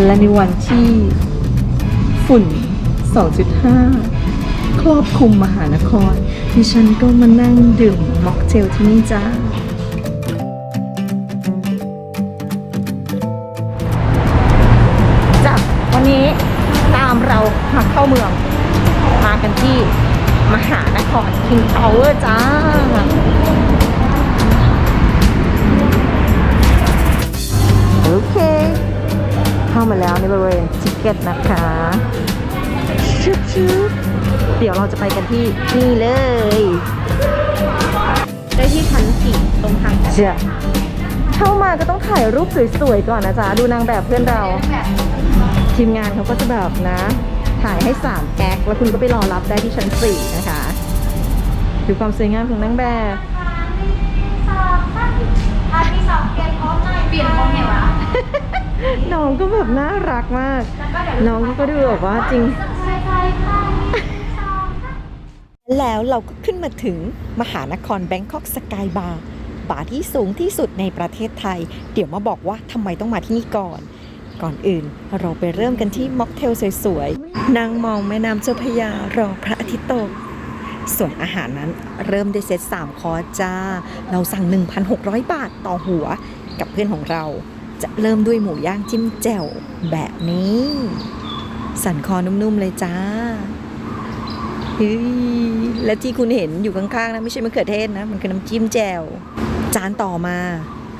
และในวันที่ ฝุ่น 2.5 ครอบคลุมมหานครดิฉันก็มานั่งดื่มม็อกเทลที่นี่จ้าจ้ะวันนี้ตามเรามาเข้าเมือง มากันที่มหานคร King Power จ้าโอเคามาแล้วในบริเวณทิเก็ตนะคะชึบชึบเดี๋ยวเราจะไปกันที่นี่เลย ได้ที่ชั้นสี่ตรงทางเจ้ะเข้ามาก็ต้องถ่ายรูปสวยๆก่อนนะจ๊ะ ดูนางแบบเพื่อนเรา ทีมงานเขาก็จะแบบนะ ถ่ายให้3แอคแล้วคุณก็ไปรอรับได้ที่ชั้น4นะคะ ดูความสวยงามของนางแบบ เปลี่ยนพร้อมไงวะ น้องก็ แบบน่ารักมาก น้องก็ดูแบบว่าจริง แล้วเราก็ขึ้นมาถึงมหานครแบงคอกสกายบาร์บาร์ที่สูงที่สุดในประเทศไทย เดี๋ยวมาบอกว่าทำไมต้องมาที่นี่ก่อน ก่อนอื่นเราไปเริ่มกันที่ม็อกเทลสวยๆนั่งมองแม่น้ำเจ้าพระยารอพระอาทิตย์ตกส่วนอาหารนั้นเริ่มด้เซต3คอร์สจ้า เราสั่ง 1,600 บาทต่อหัวกับเพื่อนของเรา จะเริ่มด้วยหมูย่างจิ้มแจ่วแบบนี้ สันคอนุ่มๆเลยจ้าเฮ้ยและที่คุณเห็นอยู่ข้างๆนะไม่ใช่มะเขือเทศนะ มันคือน้ำจิ้มแจ่วจานต่อมา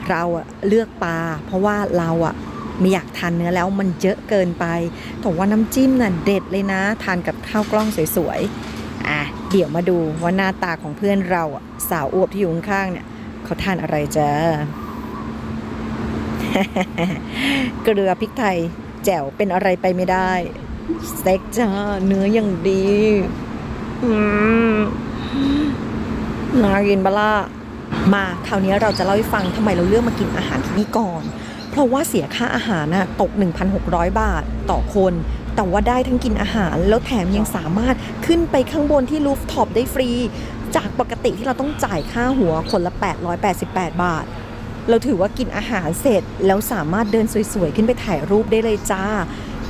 เราอะเลือกปลาเพราะว่าเราอะไม่อยากทานเนื้อแล้วมันเยอะเกินไปแต่ว่าน้ำจิ้มน่ะเด็ดเลยนะ ทานกับข้าวกล้องสวยๆอะเดี๋ยวมาดูว่าหน้าตาของเพื่อนเราสาวอวบที่อยู่ข้างๆเนี่ยเขาทานอะไรจ้า เกลือพริกไทย แจ่วเป็นอะไรไปไม่ได้ สเต็กจ้าเนื้ออย่างดีน่ากินบล่ามาคราวนี้เราจะเล่าให้ฟังทำไมเราเลือกมากินอาหารที่นี่ก่อน เพราะว่าเสียค่าอาหารน่ะตก 1,600 บาทต่อคน แต่ว่าได้ทั้งกินอาหาร แล้วแถมยังสามารถขึ้นไปข้างบนที่รูฟท็อปได้ฟรี จากปกติที่เราต้องจ่ายค่าหัวคนละ 888 บาท เราถือว่ากินอาหารเสร็จ แล้วสามารถเดินสวยๆ ขึ้นไปถ่ายรูปได้เลยจ้า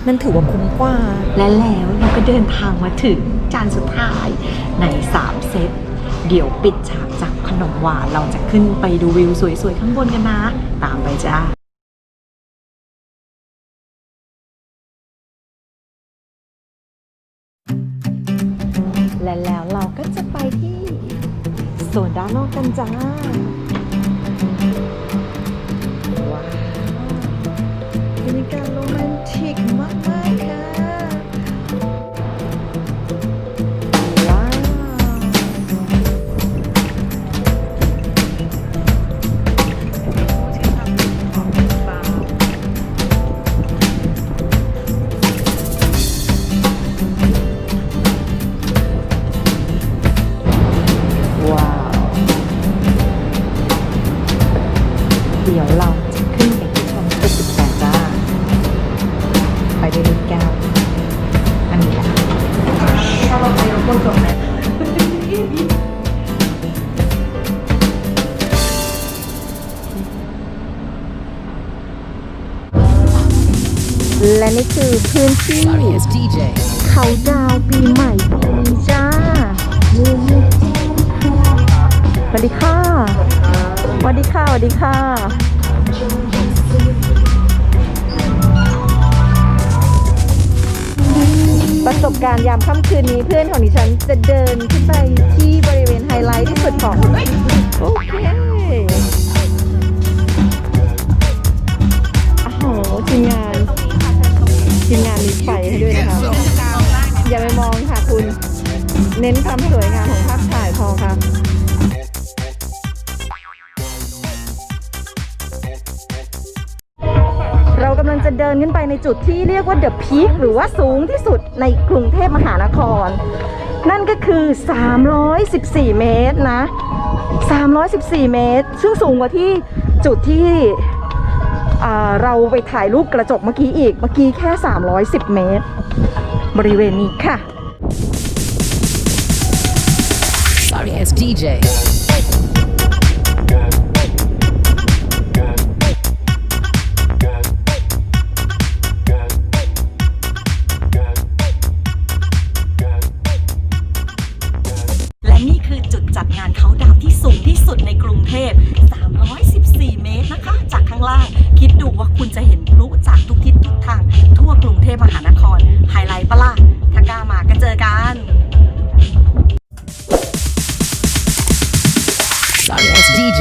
นั่นถือว่าคุ้มกว่า และแล้วเราก็เดินทางมาถึงจานสุดท้ายใน 3 เซต เดี๋ยวปิดฉากจากขนมหวานเราจะขึ้นไปดูวิวสวยๆ ข้างบนกันนะ ตามไปจ้าและแล้วเราก็จะไปที่โซนด้านนอกกันจ้า บ ด้วยลิฟต์แก้วอันนี้แหละถ้าเราไปเราคนจบไหมและนี่คือพื้นที่ It's DJ. เขาดาวน์ปีใหม่ปีนี้จ้าสวัสดีค่ะสวัสดีค่ะสวัสดีค่ะ ประสบการณ์ยามค่ำคืนนี้เพื่อนของดิฉันจะเดินขึ้นไปที่บริเวณไฮไลท์ที่สุดของโอเคโอ้โหทีมงานทีมงานมีไฟให้ด้วยนะคะอย่าไปมองค่ะคุณ เน้นความสวยงามของภาพถ่ายพอค่ะ เดินขึ้นไปในจุดที่เรียกว่าเดอะพีคหรือว่าสูงที่สุดในกรุงเทพมหานคร นั่นก็คือ 314 เมตรนะ 314 เมตร ซึ่งสูงกว่าที่จุดที่เราไปถ่ายรูปกระจกเมื่อกี้อีก เมื่อกี้แค่ 310 เมตร บริเวณนี้ค่ะ Sorry, it's DJ. คุณจะเห็นพลุจากทุกทิศทุกทาง ทั่วกรุงเทพมหานคร ไฮไลท์ปะล่ะถ้ากล้ามาก็เจอกันสอน SDJ